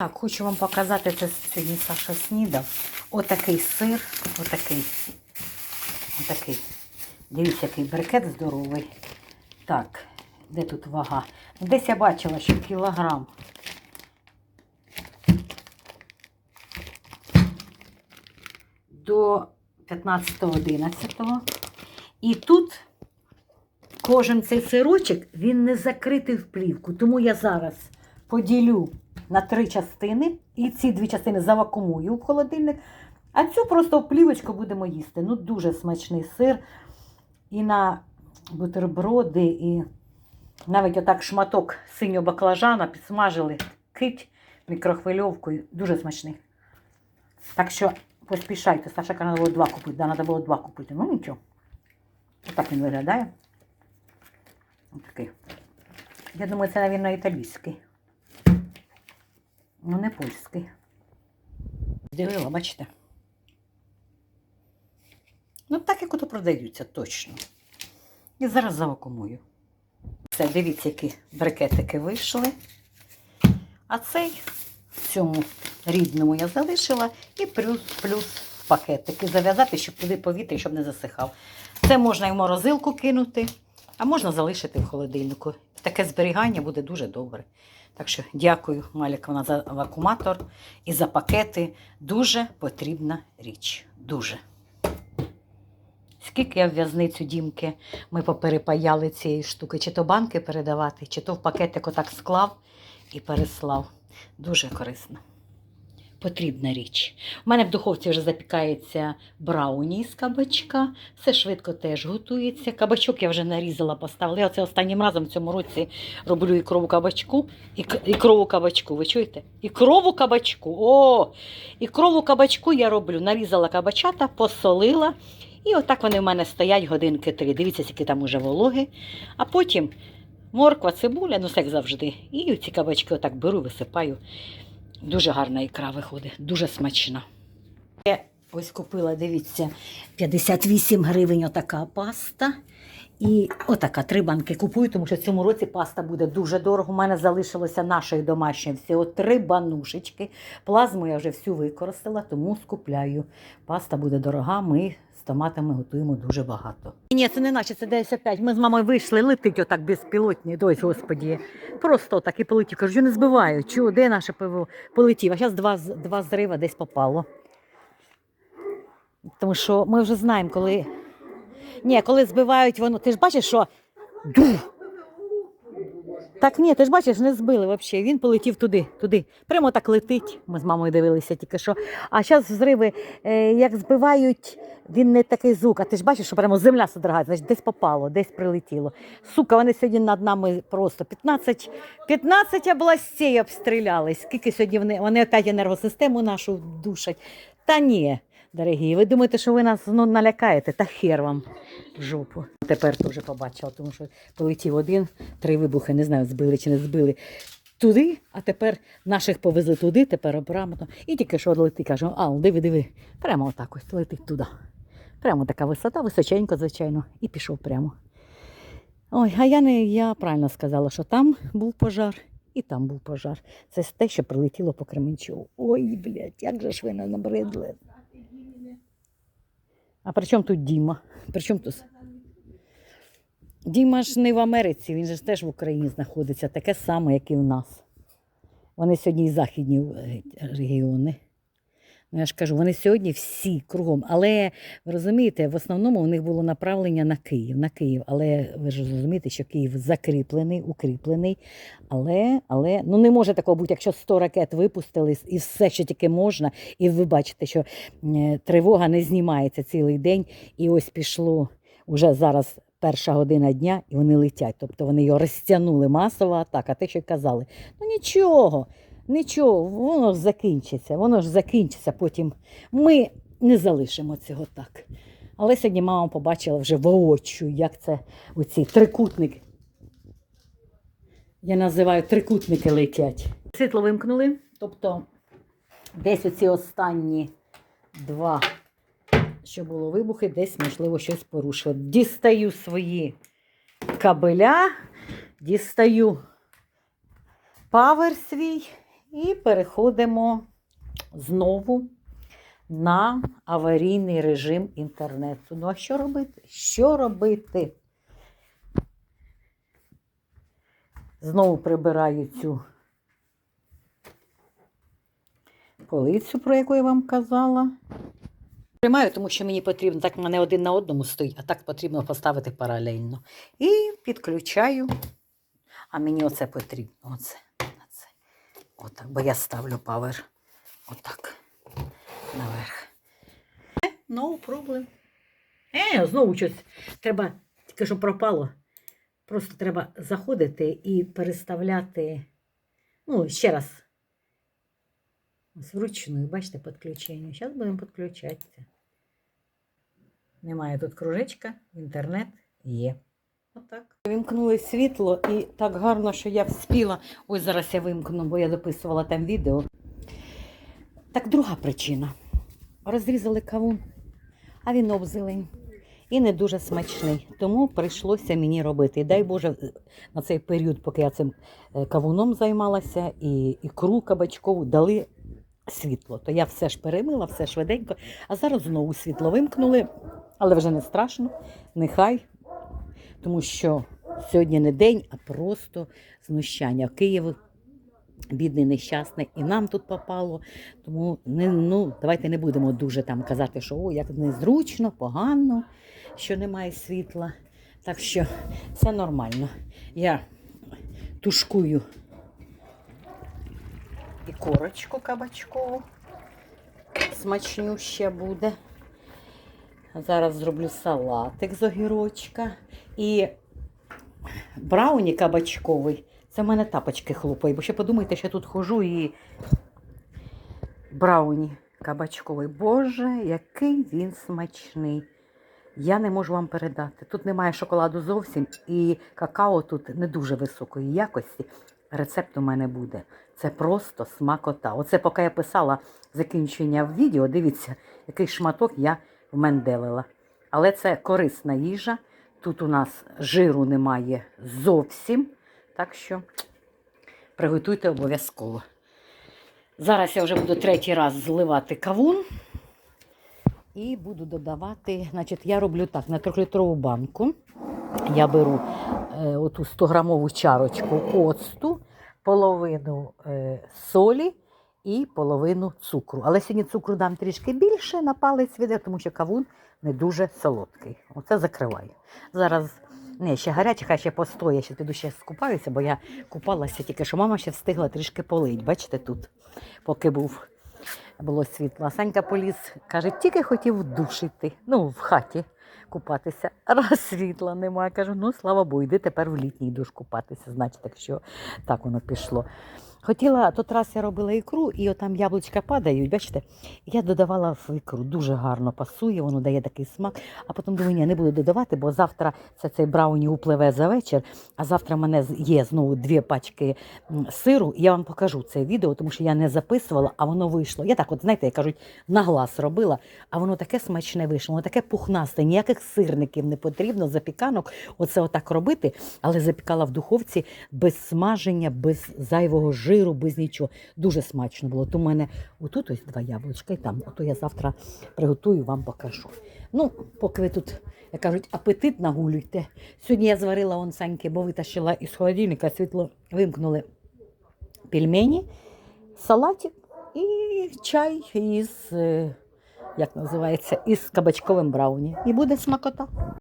Так, хочу вам показати, це сьогодні Саша снідав. Отакий сир, отакий. Отакий. Дивіться, який брикет здоровий. Так, де тут вага? Десь я бачила, що кілограм. До 15-11. І тут кожен цей сирочок, він не закритий в плівку. Тому я зараз поділю на три частини і ці дві частини завакумую в холодильник. А цю просто в плівочку будемо їсти. Ну, дуже смачний сир. І на бутерброди, і навіть отак шматок синього баклажана підсмажили кить мікрохвильовкою. Дуже смачний. Так що поспішайте. Саша треба було два купити. Да, треба було два купити. Ну нічого. Отак він виглядає. Отакий. Я думаю, це, мабуть, італійський. Ну, не польський. Дивила, бачите? Ну, так, як ото продаються, точно. І зараз завакумую. Все, дивіться, які брикетики вийшли. А цей в цьому рідному я залишила і плюс, плюс пакетики зав'язати, щоб туди повітря, щоб не засихав. Це можна і в морозилку кинути, а можна залишити в холодильнику. Таке зберігання буде дуже добре. Так що дякую, Маліковна, за вакууматор і за пакети. Дуже потрібна річ. Дуже. Скільки я в в'язницю дімки ми поперепаяли цієї штуки, чи то банки передавати, чи то в пакетик отак склав і переслав. Дуже корисно. Потрібна річ. У мене в духовці вже запікається брауні з кабачка. Все швидко теж готується. Кабачок я вже нарізала, поставила. Я оце останнім разом в цьому році роблю ікрову кабачку. Ік- Ікрову кабачку, ви чуєте? Ікрову кабачку. О! Ікрову кабачку я роблю. Нарізала кабачата, посолила. І отак вони в мене стоять годинки три. Дивіться, які там уже вологи. А потім морква, цибуля, ну все як завжди. І ці кабачки отак беру, висипаю. Дуже гарна ікра виходить, дуже смачна. Ось купила, дивіться, 58 гривень отака паста. І отака три банки купую, тому що в цьому році паста буде дуже дорого. У мене залишилося нашої домашньої всього три банушечки. Плазму я вже всю використала, тому скупляю. Паста буде дорога, ми з томатами готуємо дуже багато. Ні, це не наче, це десь опять. Ми з мамою вийшли, летить отак безпілотні. Ой, господі. Просто так і полетів. Кажу, не збиваю. Чого, де наше ПВО? Полетів. А зараз два, два зрива десь попало. Тому що ми вже знаємо, коли. Ні, коли збивають воно, ти ж бачиш, що. Так ні, ти ж бачиш, не збили взагалі. Він полетів туди, туди. Прямо так летить. Ми з мамою дивилися тільки що. А зараз взриви, е, як збивають, він не такий звук. А ти ж бачиш, що прямо земля содрогається, значить десь попало, десь прилетіло. Сука, вони сьогодні над нами просто 15, 15 областей обстріляли. Скільки сьогодні вони, вони опять енергосистему нашу душать. Та ні, дорогі, ви думаєте, що ви нас ну, налякаєте? Та хер вам в жопу. Тепер теж побачила, тому що полетів один, три вибухи, не знаю, збили чи не збили. Туди, а тепер наших повезли туди, тепер обратно. І тільки що летить, кажу, а, диви, диви, прямо отак ось летить туди. Прямо така висота, височенько, звичайно, і пішов прямо. Ой, а я не я правильно сказала, що там був пожар і там був пожар. Це те, що прилетіло по Кременчугу. Ой, блядь, як же ж ви не набридли. А при чому тут Діма? При чому тут? Діма ж не в Америці, він же ж теж в Україні знаходиться, таке саме, як і в нас. Вони сьогодні і західні е, регіони. Ну, я ж кажу, вони сьогодні всі кругом. Але ви розумієте, в основному у них було направлення на Київ. На Київ. Але ви ж розумієте, що Київ закріплений, укріплений. Але, але ну не може такого бути, якщо 100 ракет випустили і все, що тільки можна, і ви бачите, що е, тривога не знімається цілий день, і ось пішло уже зараз. Перша година дня, і вони летять. Тобто вони його розтягнули масова атака. Те, що й казали. Ну нічого, нічого, воно ж закінчиться, воно ж закінчиться. Потім ми не залишимо цього так. Але сьогодні мама побачила вже воочию, як це оці трикутники. Я називаю трикутники летять. Світло вимкнули, тобто десь оці останні два, що було вибухи, десь, можливо, щось порушило. Дістаю свої кабеля, дістаю павер свій І переходимо знову на аварійний режим інтернету. Ну а що робити? Що робити? Знову прибираю цю полицю, про яку я вам казала. Приймаю, тому що мені потрібно, так мене один на одному стоїть, а так потрібно поставити паралельно. І підключаю. А мені оце потрібно. Оце. Отак, бо я ставлю павер. Отак. Наверх. No problem. Е, знову щось. Треба, тільки що пропало. Просто треба заходити і переставляти. Ну, ще раз. Ось вручную, бачите, підключення. Зараз будемо підключатися. Немає тут кружечка, інтернет є. Отак. Вимкнули світло і так гарно, що я вспіла. Ось зараз я вимкну, бо я записувала там відео. Так друга причина. Розрізали кавун, а він обзелень. І не дуже смачний. Тому прийшлося мені робити. І дай Боже, на цей період, поки я цим е, кавуном займалася, і ікру кабачкову дали світло. То я все ж перемила, все швиденько. А зараз знову світло вимкнули, але вже не страшно, нехай. Тому що сьогодні не день, а просто знущання. Київ бідний, нещасний, і нам тут попало. Тому не, ну, давайте не будемо дуже там казати, що о, як незручно, погано, що немає світла. Так що все нормально. Я тушкую і корочку кабачкову. Смачнюще буде. Зараз зроблю салатик з огірочка. І брауні кабачковий. Це в мене тапочки хлопають, бо ще подумайте, що я тут хожу і брауні кабачковий. Боже, який він смачний. Я не можу вам передати. Тут немає шоколаду зовсім, і какао тут не дуже високої якості. Рецепт у мене буде. Це просто смакота. Оце поки я писала закінчення відео, дивіться, який шматок я вменделила. Але це корисна їжа. Тут у нас жиру немає зовсім. Так що приготуйте обов'язково. Зараз я вже буду третій раз зливати кавун. І буду додавати, значить, я роблю так, на 3-літрову банку. Я беру е, оту 100-грамову чарочку оцту, половину е, солі і половину цукру. Але сьогодні цукру дам трішки більше на палець віде, тому що кавун не дуже солодкий. Оце закриваю. Зараз не, ще гаряче, хай ще постоє, я ще піду ще скупаюся, бо я купалася тільки, що мама ще встигла трішки полить. Бачите, тут, поки був було світло. Санька поліз, каже, тільки хотів в душ йти, ну, в хаті купатися. Раз світла немає. Кажу, ну слава Богу, йди тепер в літній душ купатися. Значить, так що так воно пішло. Хотіла, тот раз я робила ікру, і отам яблучка падають, бачите, я додавала в ікру, дуже гарно пасує, воно дає такий смак. А потім думаю, ні, не буду додавати, бо завтра це цей брауні upливе за вечір, а завтра в мене є знову дві пачки сиру. Я вам покажу це відео, тому що я не записувала, а воно вийшло. Я так, от знаєте, як кажуть, на глаз робила, а воно таке смачне вийшло, воно таке пухнасте, ніяких сирників не потрібно, запіканок. Оце отак робити, але запікала в духовці без смаження, без зайвого жиру, без нічого. Дуже смачно було. То в мене отут ось два яблучка і там. Ото я завтра приготую, вам покажу. Ну, поки ви тут, як кажуть, апетит нагулюйте. Сьогодні я зварила он саньки, бо витащила із холодильника, світло вимкнули пельмені, салатик і чай із, е, як називається, із кабачковим брауні. І буде смакота.